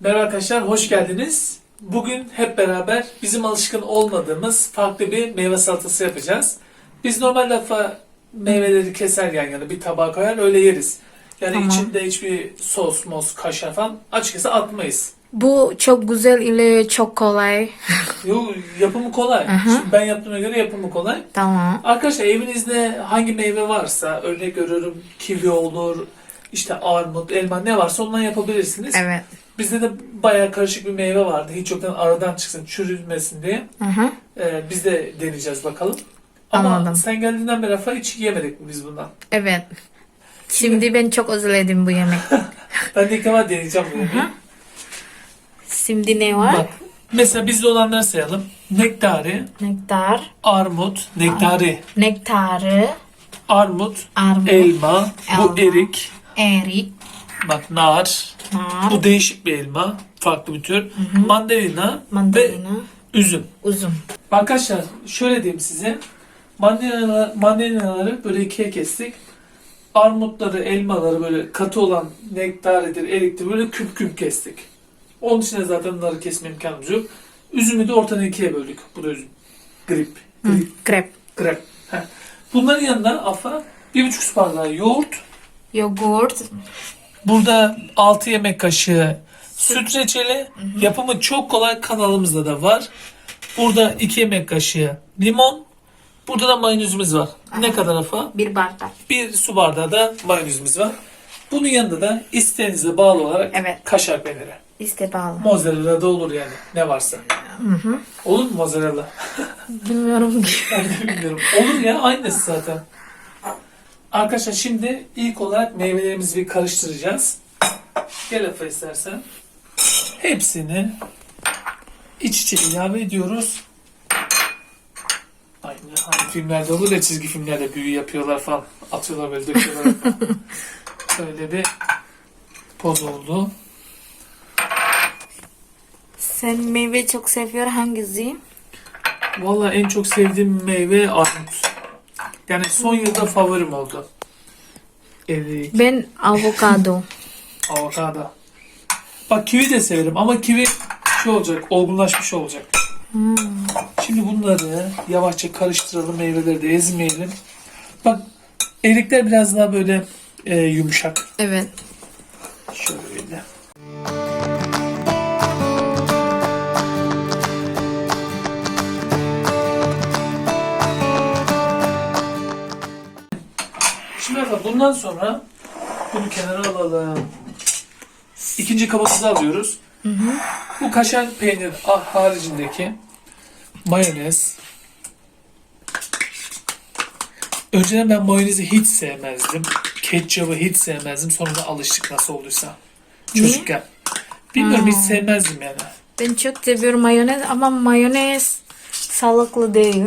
Merhaba arkadaşlar, hoş geldiniz. Bugün hep beraber bizim alışkın olmadığımız farklı bir meyve salatası yapacağız. Biz normal defa meyveleri keser yan yana bir tabağa koyar öyle yeriz. Yani Tamam. içinde hiçbir sos, mos, kaşar falan açıkçası atmayız. Bu çok güzel ile çok kolay. Yo, yapımı kolay. Şimdi ben yaptığıma göre yapımı kolay. Tamam. Arkadaşlar evinizde hangi meyve varsa örnek görüyorum kivi olur, işte armut, elma ne varsa ondan yapabilirsiniz. Evet. Bizde de bayağı karışık bir meyve vardı. Hiç yoktan aradan çıksın, çürülmesin diye. Ee, biz de deneyeceğiz bakalım. Ama Anladım. sen geldiğinden beri falan hiç yemedik mi biz bundan? Evet. Şimdi ben çok özledim bu yemek. Ben de ilk defa deneyeceğim bunu. Şimdi ne var? Bak, mesela bizde olanları sayalım. Nektari, Nektar, armut, nektari, nektarı, armut, armut, elma, bu Elma. erik, erik, bak nar, nar, bu değişik bir elma, farklı bir tür, mandalina, ve mandalina, üzüm. uzun. Arkadaşlar şöyle diyeyim size. Mandalina, mandalinaları böyle ikiye kestik. Armutları, elmaları böyle katı olan nektaridir, eriktir böyle küp küp kestik. Onun için zaten narı kesme imkanımız yok. Üzümü de ortadan ikiye böldük. Bu da üzüm. Grip. Hı, Grip. krep, Grip. Heh. Bunların yanında afa bir buçuk su bardağı yoğurt. yoğurt, Burada 6 yemek kaşığı süt reçeli. Yapımı çok kolay kanalımızda da var. Burada 2 yemek kaşığı limon. Burada da mayonezimiz var. Ne kadar afa? bir bardak. Bir su bardağı da mayonezimiz var. Bunun yanında da isteğinize bağlı olarak Evet. kaşar peyniri. İşte bağlı. Mozzarella da olur yani ne varsa. Olur mu mozzarella? Bilmiyorum. Ben de bilmiyorum. Olur ya aynısı zaten. Arkadaşlar şimdi ilk olarak meyvelerimizi bir karıştıracağız. Gel Efe istersen. Hepsini iç içe ilave ediyoruz. Hani filmlerde olur ya çizgi filmlerde büyü yapıyorlar falan. Atıyorlar böyle döküyorlar. Böyle bir poz oldu. Sen meyve çok seviyor hangisi? Vallahi en çok sevdiğim meyve armut. Yani son yılda favorim oldu. Erik, Ben avokado. avokado. Bak kivi de severim ama kivi şey olacak, olgunlaşmış olacak. Şimdi bunları yavaşça karıştıralım, meyveleri de ezmeyelim. Bak erikler biraz daha böyle e, yumuşak. Evet. Şöyle. Şimdi efendim bundan sonra bunu kenara alalım. İkinci kabımızı alıyoruz. Bu kaşar peynir haricindeki mayonez. Önceden ben mayonezi hiç sevmezdim. Ketçabı hiç sevmezdim. Sonra da alıştık nasıl olduysa. Niye? Çocukken. Bilmiyorum hiç sevmezdim yani. Ben çok seviyorum mayonez ama mayonez sağlıklı değil.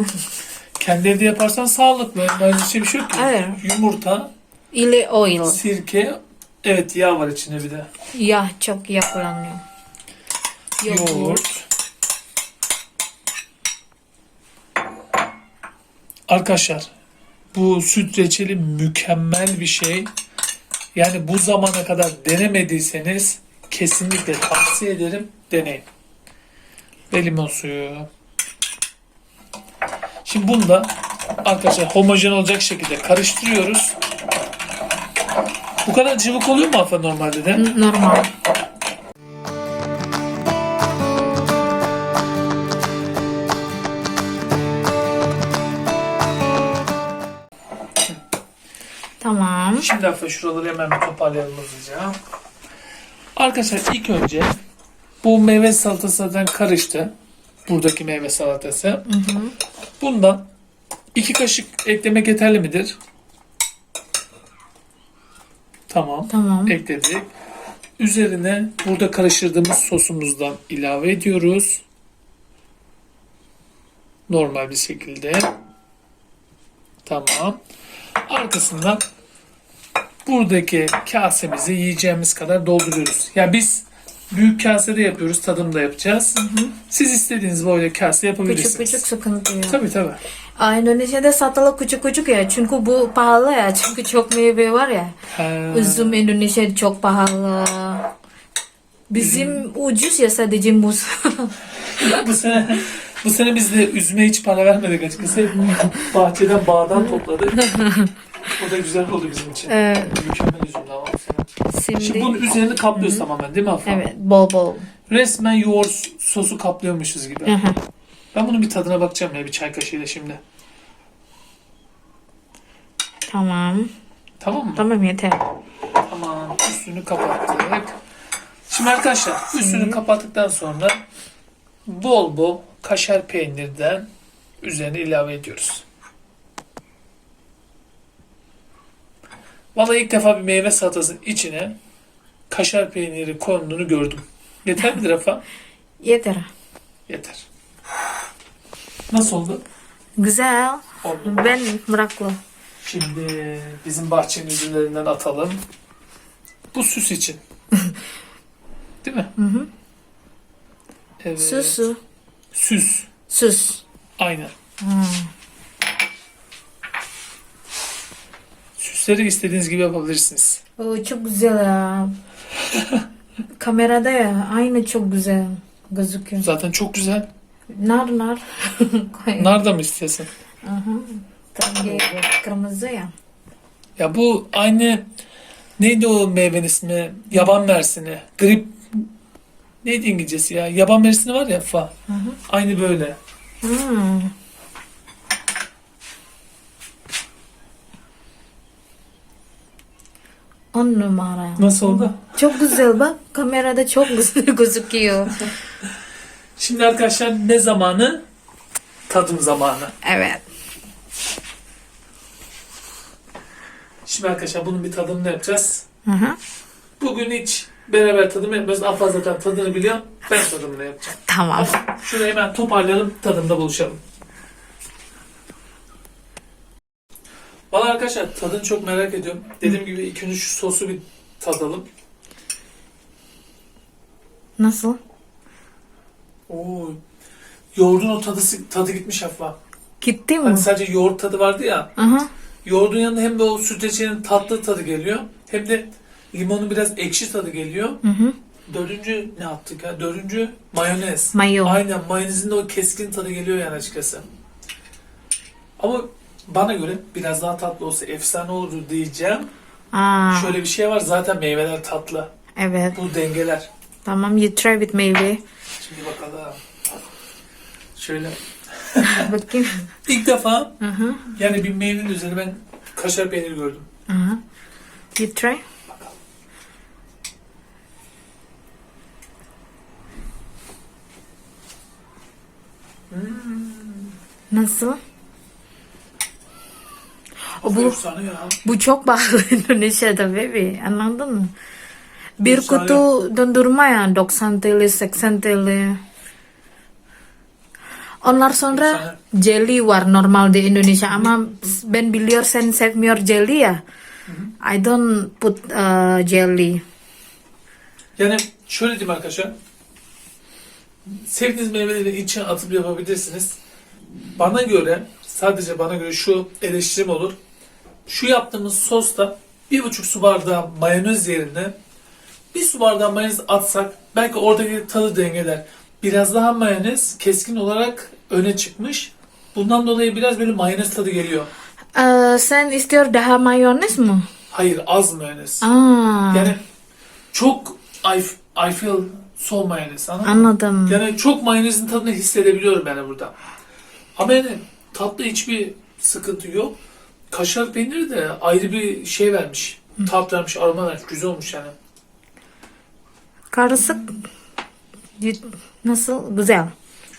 Kendi evde yaparsan sağlıklı. Mayonez için bir şey yok ki. Evet. Yumurta, ile oil. sirke, evet yağ var içinde bir de. Yağ çok yağ kullanıyor. Yoğurt. Arkadaşlar bu süt reçeli mükemmel bir şey. Yani bu zamana kadar denemediyseniz kesinlikle tavsiye ederim deneyin. Ve limon suyu. Şimdi bunu da arkadaşlar homojen olacak şekilde karıştırıyoruz. Bu kadar cıvık oluyor mu Afa normalde de? Normal. Hafif şuraları hemen bir toparlayalım hızlıca. Arkadaşlar ilk önce bu meyve salatası zaten karıştı. Buradaki meyve salatası. Bundan iki kaşık eklemek yeterli midir? Tamam. Tamam. Ekledik. Üzerine burada karıştırdığımız sosumuzdan ilave ediyoruz. Normal bir şekilde. Tamam. Arkasından buradaki kasemizi yiyeceğimiz kadar dolduruyoruz. Ya biz büyük kasede yapıyoruz. Tadım da yapacağız. Siz istediğiniz böyle kase yapabilirsiniz. Küçük küçük sıkıntı yok. Tabii tabii. Aa, Indonesia'da satılı küçük küçük ya. Çünkü bu pahalı ya. Çünkü çok meyve var ya. Ha. Üzüm Indonesia çok pahalı. Bizim ucuz ya sadece muz. bu sene bu sene biz de üzüme hiç para vermedik açıkçası. Bahçeden bağdan topladık. O da güzel oldu bizim için. Ee, Mükemmel bu sene. Şimdi, Şimdi bunun üzerini kaplıyoruz tamamen değil mi Afra? evet bol bol. Resmen yoğurt sosu kaplıyormuşuz gibi. Hı hı. Ben bunun bir tadına bakacağım ya bir çay kaşığıyla şimdi. Tamam. Tamam mı? Tamam yeter. Tamam. Üstünü kapattık. Şimdi arkadaşlar üstünü kapattıktan sonra bol bol kaşar peynirden üzerine ilave ediyoruz. Vallahi ilk defa bir meyve salatasının içine kaşar peyniri konduğunu gördüm. Yeter midir Rafa? Yeter. Yeter. Nasıl oldu? Güzel. Oldu. Ben meraklı. Şimdi bizim bahçenin üzümlerinden atalım. Bu süs için. Değil mi? Hı hı. Evet. Susu. Süs. Sus. Aynen. Hmm. Süsleri istediğiniz gibi yapabilirsiniz. Oo, çok güzel ya. Kamerada ya aynı çok güzel gözüküyor. Zaten çok güzel. Nar nar. Koy. Nar da mı istiyorsun? Aha. Tabii kırmızı ya. Ya bu aynı neydi o meyvenin ismi? Yaban mersini. Grip neydi İngilizcesi ya? Yaban mersini var ya fa. Hı hı. Aynı böyle. Hmm. On numara. Nasıl oldu? Çok güzel bak. Kamerada çok güzel gözüküyor. Şimdi arkadaşlar ne zamanı? Tadım zamanı. Evet. Şimdi arkadaşlar bunun bir tadımını yapacağız. Hı hı. Bugün hiç beraber tadım yapmıyoruz. Afaz zaten tadını biliyor. Ben tadımını yapacağım. Tamam. Şunu hemen toparlayalım. Tadımda buluşalım. Valla arkadaşlar tadını çok merak ediyorum. Dediğim gibi ilk önce şu sosu bir tadalım. Nasıl? Oo. Yoğurdun o tadı, tadı gitmiş hafa. Gitti mi? Hani sadece yoğurt tadı vardı ya. Aha. Yoğurdun yanında hem de o sütlaçının tatlı tadı geliyor. Hem de limonun biraz ekşi tadı geliyor. Hı hı. Dördüncü ne yaptık ya? Dördüncü mayonez. Mayo. Aynen mayonezin de o keskin tadı geliyor yani açıkçası. Ama bana göre biraz daha tatlı olsa efsane olurdu diyeceğim. Aa, Şöyle bir şey var zaten meyveler tatlı. evet. Bu dengeler. Tamam you try with meyve. Şimdi bakalım. Şöyle. Bakayım. İlk defa Hı hı. yani bir meyvenin üzerine ben kaşar peyniri gördüm. Aha. You try. Bakalım. Nasıl? Bu bu, çok pahalı Indonesia'da baby. Anladın mı? Bir Efsane. kutu dondurma ya 90 TL, 80 TL. Onlar sonra Efsane. jelly var normal di Indonesia ama ben biliyorsan sevmiyor jelly ya. I don't put uh, jelly. Yani şöyle diyeyim arkadaşlar. Sevdiğiniz meyveleri içine atıp yapabilirsiniz. Bana göre, sadece bana göre şu eleştirim olur. Şu yaptığımız sosta bir buçuk su bardağı mayonez yerine bir su bardağı mayonez atsak belki oradaki tadı dengeler. Biraz daha mayonez keskin olarak öne çıkmış. Bundan dolayı biraz böyle mayonez tadı geliyor. Uh, sen istiyor daha mayonez mi? Hayır az mayonez. Aa, Yani çok I, I feel so mayonez anladın mı? anladım. Yani çok mayonezin tadını hissedebiliyorum yani burada. Ama yani tatlı hiçbir sıkıntı yok. Kaşar peyniri de ayrı bir şey vermiş. Tat vermiş, aroma vermiş. Güzel olmuş yani. Karışık. You- Nasıl? Güzel.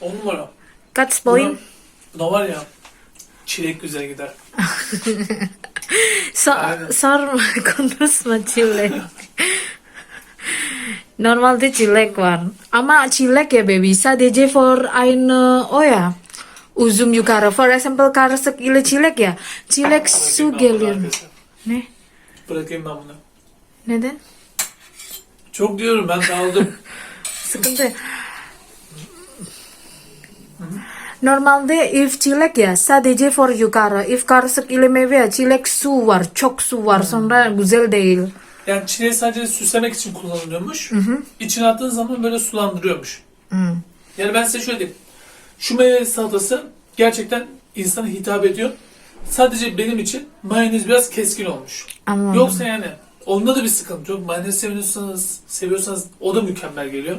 On numara. Kaç point? Buna, buna var ya çilek güzel gider. So, Aynen. sorma konuşma çilek. Normalde çilek var. Ama çilek ya baby sadece for aynı o ya. Uzun yukarı. For example karışık ile çilek ya. Çilek su geliyor. Ne? Bırakayım ben bunu. Neden? Çok diyorum ben de aldım. sıkıntı. Normalde if çilek ya sadece for yukarı. If karışık ile meyve ya çilek su var. Çok su var. Sonra güzel değil. Yani çileği sadece süslemek için kullanılıyormuş. İçine attığın zaman böyle sulandırıyormuş. Hmm. Yani ben size şöyle diyeyim. Şu meyve salatası gerçekten insana hitap ediyor. Sadece benim için mayonez biraz keskin olmuş. Anladım. Yoksa yani onda da bir sıkıntı yok. Mayonez seviyorsanız, seviyorsanız o da mükemmel geliyor.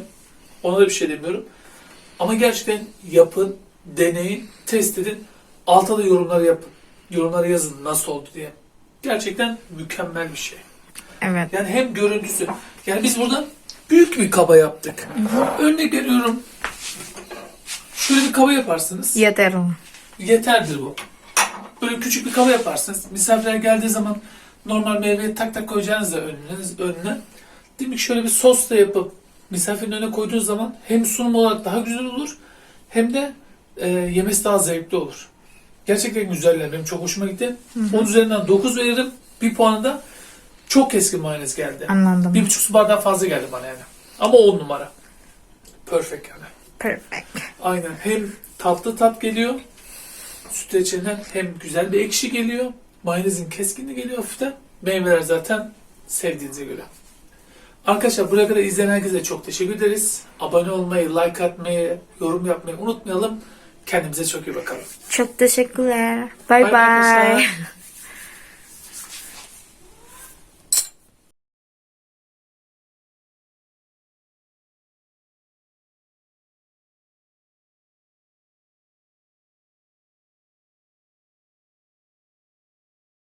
Ona da bir şey demiyorum. Ama gerçekten yapın, deneyin, test edin. Alta da yorumlar yapın. Yorumlara yazın nasıl oldu diye. Gerçekten mükemmel bir şey. Evet. Yani hem görüntüsü. Yani biz burada büyük bir kaba yaptık. Örnek veriyorum. Şöyle bir kaba yaparsınız. Yeter. Yeterdir bu. Böyle küçük bir kaba yaparsınız. Misafirler geldiği zaman normal meyveyi tak tak koyacağınız da önüne, önüne. Değil mi? Şöyle bir sos da yapıp misafirin önüne koyduğunuz zaman hem sunum olarak daha güzel olur hem de e, yemesi daha zevkli olur. Gerçekten güzeller. Benim çok hoşuma gitti. Onun üzerinden 9 veririm. Bir puanı da çok keskin mayonez geldi. Anladım. Bir buçuk su bardağı fazla geldi bana yani. Ama 10 numara. Perfect yani. Perfect. Aynen. Hem tatlı tat geliyor. Süt reçelinden hem güzel bir ekşi geliyor. Mayonezin keskinliği geliyor hafiften. Meyveler zaten sevdiğinize göre. Arkadaşlar buraya kadar izleyen herkese çok teşekkür ederiz. Abone olmayı, like atmayı, yorum yapmayı unutmayalım. Kendimize çok iyi bakalım. Çok teşekkürler. Bye bay bye. arkadaşlar.